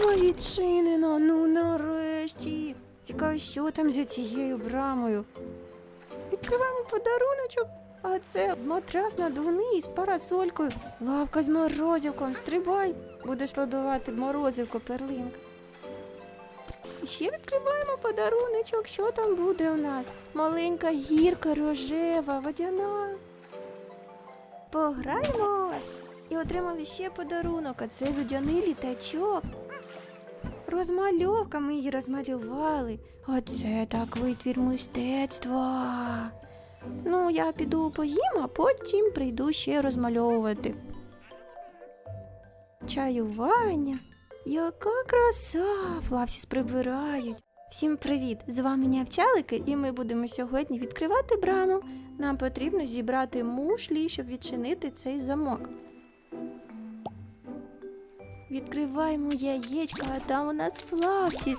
Брама відчинена, ну нарешті. Цікаво, що там за цією брамою. Відкриваємо подаруночок, а це матрас надувний з парасолькою, лавка з морозивком, стрибай, будеш продавати морозивко перлинка. І ще відкриваємо подаруночок, що там буде у нас? Маленька гірка рожева, водяна. Пограємо! І отримали ще подарунок, а це водяний літачок. Розмальовка ми її розмалювали. Оце так витвір мистецтва. Ну, я піду поїм, а потім прийду ще розмальовувати. Чаювання. Яка краса! Флавсіс прибирають. Всім привіт! З вами Нявчалики, і ми будемо сьогодні відкривати браму. Нам потрібно зібрати мушлі, щоб відчинити цей замок. Відкриваємо яєчко, а там у нас Флавсіс.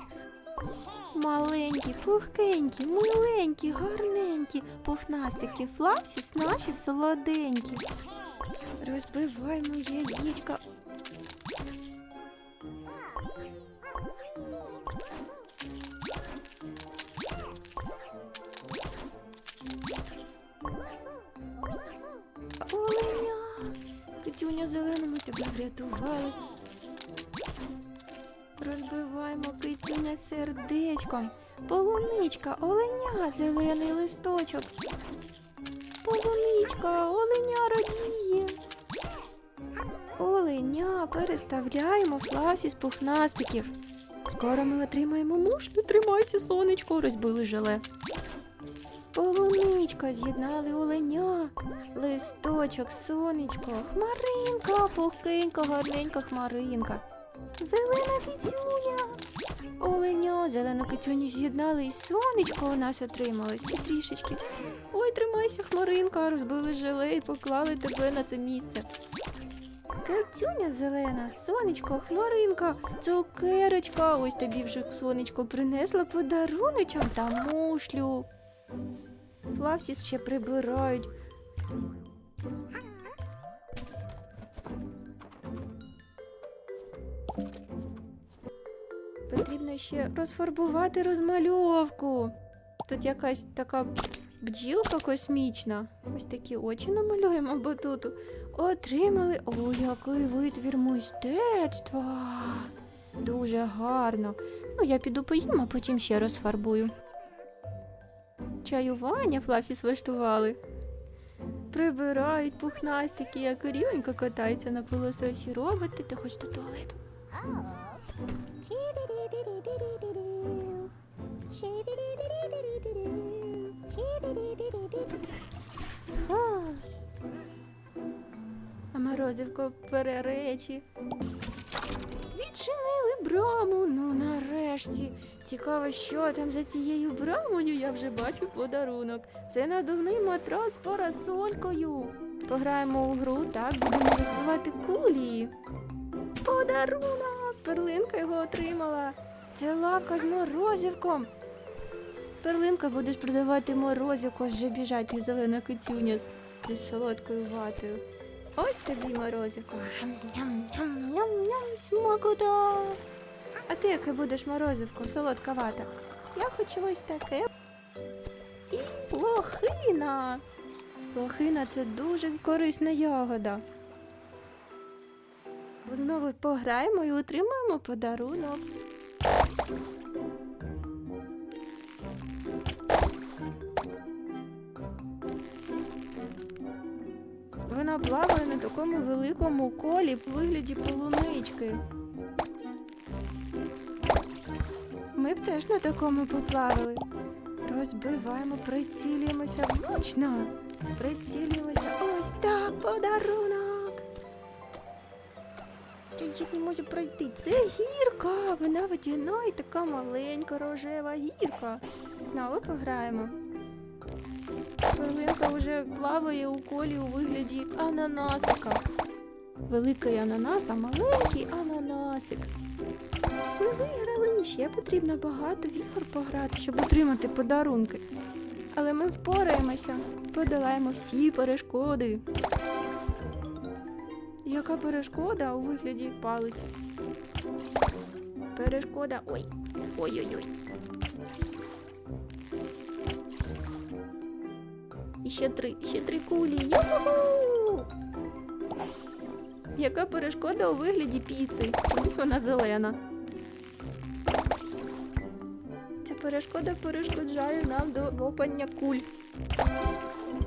Маленькі, пухкенькі, миленькі, гарненькі, пухнастики Флавсіс наші солоденькі. Розбиваємо яєчка. Оленя! Китюня зелена, ми тебе врятували. Розбиваємо китюня сердечком. Полуничка, оленя, зелений листочок. Полуничка, оленя радіє. Оленя, переставляємо фласі з пухнастиків. Скоро ми отримаємо мушлю, тримайся, сонечко, розбили желе. Полуничка, з'єднали оленя, листочок, сонечко, хмаринка, пухкенька, гарненька хмаринка. Зелена кицюня. Оленя, зелену кицюню з'єднали і сонечко у нас отрималось ще трішечки. Ой, тримайся, хмаринка, розбили желе і поклали тебе на це місце. Кицюня зелена, сонечко, хмаринка, цукерочка. Ось тобі вже сонечко принесла подаруночок та мушлю. Флавсіс ще прибирають. Потрібно ще розфарбувати розмальовку. Тут якась така бджілка космічна. Ось такі очі намалюємо батуту. Отримали. О, який витвір мистецтва. Дуже гарно. Ну, я піду поїм, а потім ще розфарбую. Чаювання Флавсіс влаштували. Прибирають пухнастики, як рівненько катаються на пилососі. Робите, ти хочеш до туалету. А морозивко пере речі. Відчинили браму, ну нарешті. Цікаво, що там за цією брамою, я вже бачу подарунок. Це надувний матрас з парасолькою. Пограємо у гру, так будемо розбивати кулі. Подарунок! Перлинка його отримала. Це лавка з морозивком. Перлинка будеш продавати морозивко, вже біжать і зелена кицюня зі солодкою ватою. Ось тобі. Ням-ням-ням, смакота. А ти яке будеш морозивко, солодка вата? Я хочу ось таке. І лохина. Лохина це дуже корисна ягода. Знову пограємо і отримаємо подарунок. Вона плаває на такому великому колі в вигляді полунички. Ми б теж на такому поплавали. Розбиваємо, прицілюємося влучно. Прицілюємося. Ось так, подарунок. Я чуть не можу пройти. Це гірка. Вона водяна і така маленька рожева гірка. Знову пограємо. Перлинка вже плаває у колі у вигляді ананасика. Великий ананас, а маленький ананасик. Ми виграли, ще потрібно багато в ігор пограти, щоб отримати подарунки. Але ми впораємося, подолаємо всі перешкоди. Яка перешкода у вигляді палиць? перешкода. Ой. Ой-ой-ой. Ще три, ще три кулі. Юху! Яка перешкода у вигляді піци? Чомусь вона зелена. Ця перешкода перешкоджає нам до лопання куль.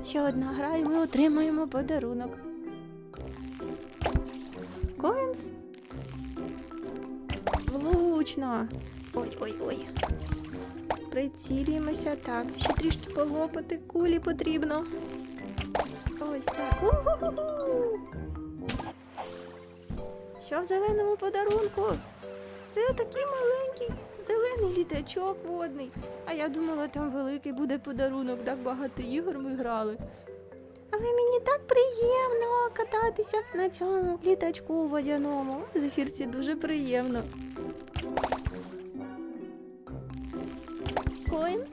Ще одна гра, і ми отримаємо подарунок. Коінс. Влучно. Ой-ой-ой. Прицілюємося так. Ще трішки полопати кулі потрібно. Ось так. У-ху-ху-ху. Що в зеленому подарунку? Це такий маленький зелений літачок водний. А я думала, там великий буде подарунок, так багато ігор ми грали. Але мені так приємно кататися на цьому літачку водяному. Зефірці дуже приємно. Коінс?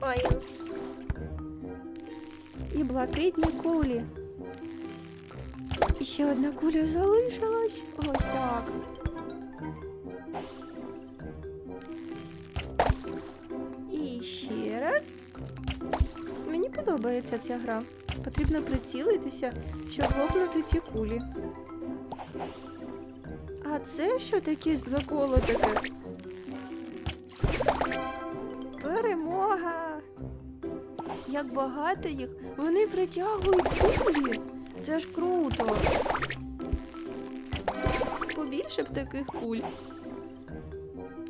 Коінс. І блакитні кулі. І ще одна куля залишилась. Ось так. І ще раз. Мені подобається ця гра. Потрібно прицілитися, щоб лопнути ці кулі. А це що таке за коло таке? Перемога! Як багато їх! Вони притягують кулі! Це ж круто! Побільше б таких куль.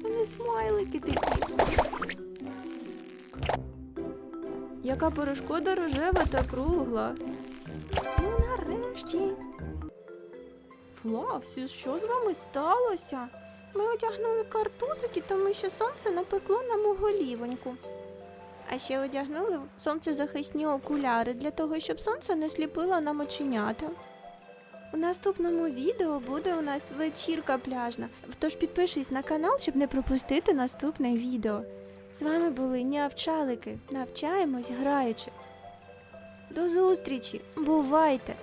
Вони смайлики такі. Яка перешкода рожева та кругла. Ну, нарешті. Флавсіс, що з вами сталося? Ми одягнули картузики, тому що сонце напекло нам у голівоньку. А ще одягнули сонцезахисні окуляри для того, щоб сонце не сліпило нам оченята. У наступному відео буде у нас вечірка пляжна. Тож підпишись на канал, щоб не пропустити наступне відео. З вами були нявчалики. Навчаємось граючи. До зустрічі! Бувайте!